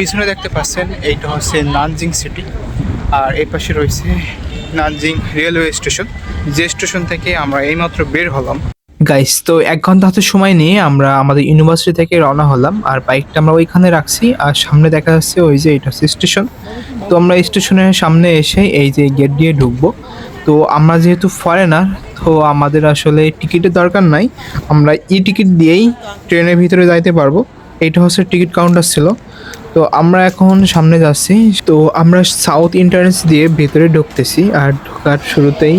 পিছনে দেখতে পাচ্ছেন, এইটা হচ্ছে নানজিং সিটি। আর এই পাশে রয়েছে নানজিং রেলওয়ে স্টেশন। যে স্টেশন থেকে আমরা এইমাত্র বের হলাম। গাইস তো এক ঘণ্টা হাতে সময় নিয়ে আমরা আমাদের ইউনিভার্সিটি থেকে রওনা হলাম। আর বাইকটা আমরা ওইখানে রাখছি। আর সামনে দেখা যাচ্ছে ওই যে এটা হচ্ছে স্টেশন। তো আমরা স্টেশনের সামনে এসে এই যে গেট দিয়ে ঢুকবো। তো আমরা যেহেতু ফরেনার তো আমাদের আসলে টিকিটের দরকার নাই। আমরা ই টিকিট দিয়েই ট্রেনের ভিতরে যাইতে পারব। এইটা হচ্ছে টিকিট কাউন্টার ছিল। তো আমরা এখন সামনে যাচ্ছি। তো আমরা সাউথ এন্ট্রান্স দিয়ে ভেতরে ঢুকতেছি আর ঢোকার শুরুতেই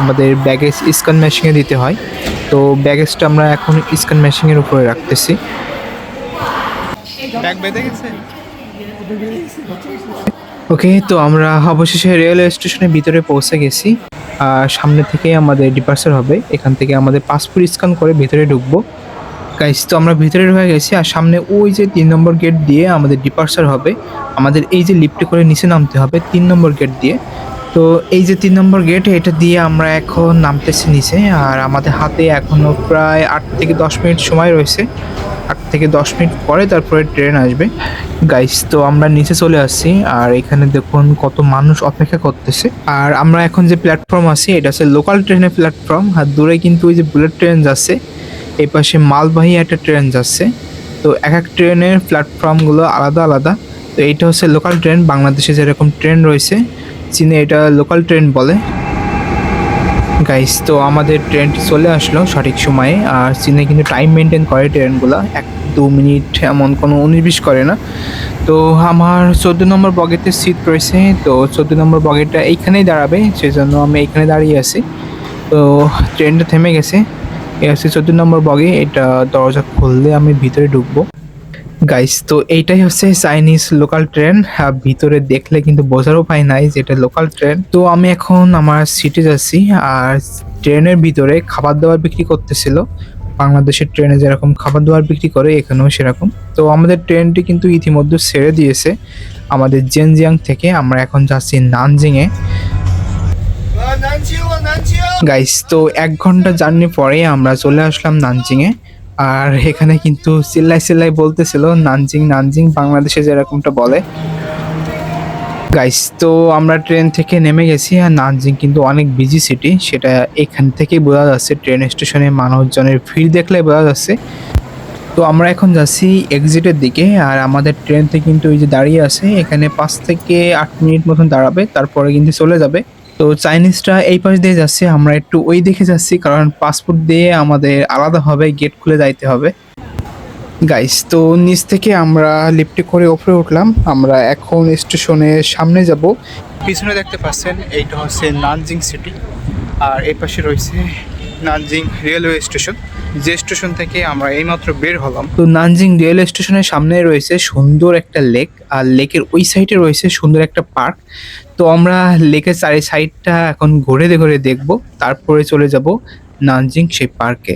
আমাদের ব্যাগেজ স্ক্যান মেশিনে দিতে হয়। তো ব্যাগেজটা আমরা এখন স্ক্যান মেশিনের উপরে রাখতেছি। ওকে তো আমরা অবশেষে রেলওয়ে স্টেশনের ভিতরে পৌঁছে গেছি। আর সামনে থেকে আমাদের ডিপার্চার হবে। এখান থেকে আমাদের পাসপোর্ট স্ক্যান করে ভিতরে ঢুকবো। গাইস তো আমরা ভিতরে ঢুকে গেছি আর সামনে ওই যে তিন নম্বর গেট দিয়ে আমাদের ডিপার্চার হবে। আমাদের এই যে লিফটে করে নিচে নামতে হবে তিন নম্বর গেট দিয়ে। তো এই যে তিন নম্বর গেট এটা দিয়ে আমরা এখন নামতেছি নিচে আর আমাদের হাতে এখনও প্রায় আট থেকে দশ মিনিট সময় রয়েছে। আট থেকে দশ মিনিট পরে তারপরে ট্রেন আসবে। গাইস তো আমরা নিচে চলে আসছি আর এখানে দেখুন কত মানুষ অপেক্ষা করতেছে। আর আমরা এখন যে প্ল্যাটফর্ম আছি, এটা হচ্ছে লোকাল ট্রেনের প্ল্যাটফর্ম আর দূরে কিন্তু ওই যে বুলেট ট্রেন যাচ্ছে। এই পাশে মালবাহী একটা ট্রেন যাচ্ছে। তো এক এক ট্রেনের প্ল্যাটফর্মগুলো আলাদা আলাদা। তো এইটা হচ্ছে লোকাল ট্রেন বাংলাদেশে যেরকম ট্রেন রয়েছে, চীনে এটা লোকাল ট্রেন বলে। গাইস তো আমাদের ট্রেনটি চলে আসলো সঠিক সময়ে, আর চীনে কিন্তু টাইম মেনটেন করে ট্রেনগুলো এক, দু মিনিট এমন কোনো উনিশ বিশ করে না। তো আমার চোদ্দ নম্বর বগেতে সিট রয়েছে। তো চোদ্দ নম্বর বগেটা এইখানেই দাঁড়াবে, সেজন্য আমি এইখানে দাঁড়িয়ে আছি। তো ট্রেনটা থেমে গেছে। এ হচ্ছে চোদ্দ নম্বর বগে, এটা দরজা খুললে আমি ভিতরে ঢুকবো। গাইস তো এইটাই হচ্ছে চাইনিজ লোকাল ট্রেন ভিতরে দেখলে কিন্তু বোঝার উপায় নাই যে এটা লোকাল ট্রেন তো আমি এখন আমার সিটে যাচ্ছি, আর ট্রেনের ভিতরে খাবার দাবার বিক্রি করতেছিল। বাংলাদেশের ট্রেনে যেরকম খাবার দাবার বিক্রি করে, এখানেও সেরকম। তো আমাদের ট্রেনটি কিন্তু ইতিমধ্যে ছেড়ে দিয়েছে। আমাদের জেনজিয়াং থেকে আমরা এখন যাচ্ছি নানজিংয়ে গাইস তো এক ঘণ্টা জার্নি পরে আমরা চলে আসলাম নানজিংয়ে আর এখানে কিন্তু চিল্লাই চিল্লাই বলতেছিল নানজিং নানজিং বাংলাদেশে যেরকমটা বলে। গাইস তো আমরা ট্রেন থেকে নেমে গেছি আর নানজিং কিন্তু অনেক বিজি সিটি সেটা এখান থেকেই বোঝা যাচ্ছে ট্রেন স্টেশনে মানুষজনের ভিড় দেখলে বোঝা যাচ্ছে। তো আমরা এখন যাচ্ছি এক্সিটের দিকে আর আমাদের ট্রেনতে কিন্তু ওই যে দাঁড়িয়ে আছে, এখানে পাঁচ থেকে আট মিনিট মতন দাঁড়াবে, তারপরে কিন্তু চলে যাবে। তো চাইনিজটা এই পাশ দিয়ে যাচ্ছে, আমরা একটু ওই দিকে যাচ্ছি, কারণ পাসপোর্ট দিয়ে আমাদের আলাদাভাবে গেট খুলে যাইতে হবে। গাইস তো নিচ থেকে আমরা লিফটে করে ওপরে উঠলাম, আমরা এখন স্টেশনের সামনে যাব। পিছনে দেখতে পাচ্ছেন, এইটা হচ্ছে নানজিং সিটি, আর এই পাশে রয়েছে নানজিং রেলওয়ে স্টেশন। যে স্টেশন থেকে আমরা এইমাত্র বের হলাম, তো নানজিং রেলওয়ে স্টেশনের সামনে রয়েছে সুন্দর একটা লেক, আর লেকের ওই সাইডে রয়েছে সুন্দর একটা পার্ক। তো আমরা লেকের চারি সাইডটা এখন ঘুরে ঘুরে দেখব, তারপরে চলে যাব নানজিং সেই পার্কে